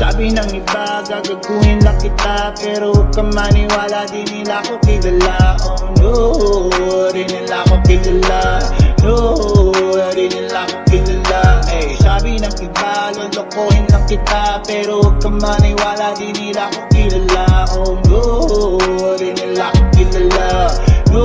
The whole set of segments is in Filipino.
Sabi ng iba, gagaguhin lang kita Pero huwag ka maniwala, di nila ako kilala. Oh no, di nila ako kilala. No, di nila ako kilala. Ay, sabi ng iba, lolokohin lang kita Pero huwag ka maniwala, di nila ako kilala. Oh no, di nila ako kilala. No,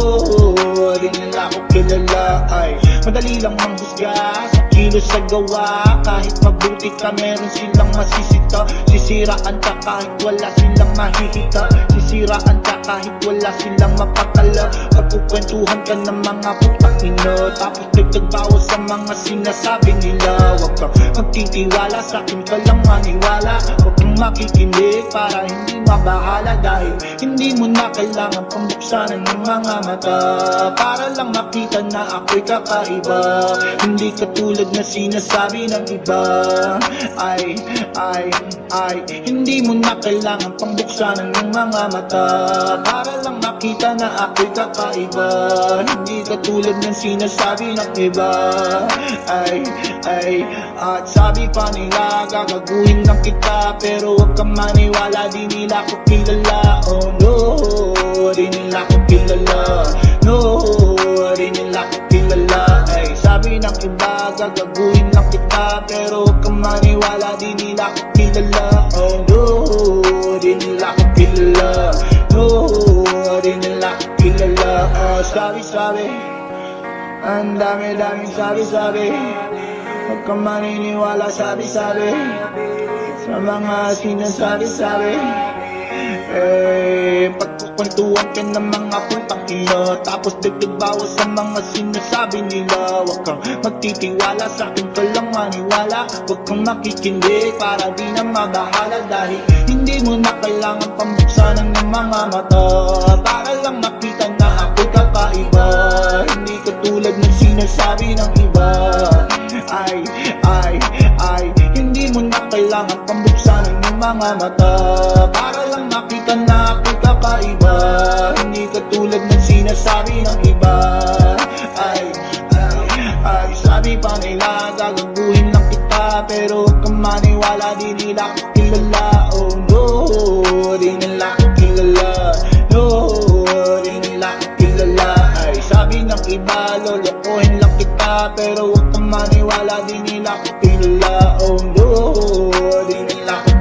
di nila ako kilala. Ay, madali lang manghusga Kilos sa gawa? Kahit mabuti ka, meron silang masisita. Sisiraan ka kahit wala silang mahihita. Sisiraan ka kahit wala silang mapakala Pagkukwentuhan ka ng mga putang ino Tapos dagdag bawas sa mga sinasabi nila. Huwag kang magtitiwala, sa akin ka lang maniwala. Huwag makikinig para hindi mabahala Dahil hindi mo na kailangan pambuksan iyong mga mata. Para lang makita na ako'y kakaiba. Hindi katulad na sinasabi ng iba. Ay, ay, ay Hindi mo na kailangan pambuksan iyong mga mata. Para lang makita na ako'y kakaiba. Hindi katulad ng sinasabi ng iba. Ay, ay At sabi pa nila gagaguhin lang kita. Pero huwag kang maniwala di nila ako kilala. Oh no, di nila ako kilala. No, di nila ako kilala. Ay, sabi ng iba gagaguhin lang kita. Pero huwag kang maniwala di nila ako kilala. Oh no, di nila ako kilala. No, Oh, sabi, sabi Ang dami-daming sabi-sabi Huwag kang maniniwala sabi-sabi Sa mga sinasabi-sabi Eh, pagkukwentuhan ka ng mga putang ina Tapos dagdag bawas sa mga sinasabi nila Huwag kang magtitiwala sa akin ka lang maniwala Huwag kang makikinig para di na mabahala Dahil hindi mo na kailangan pambuksan iyong mga mata Para mga mata Para lang makita na ako'y kakaiba. Hindi katulad ng sinasabi ng iba. Ay, ay, ay Sabi pa nila gagaguhin lang kita Pero huwag kang maniwala di nila ako kilala. Oh no, di nila ako kilala. No, di nila ako kilala. Ay, sabi ng iba lolokohin lang kita Pero huwag kang maniwala di nila ako kilala. Oh no, di nila ako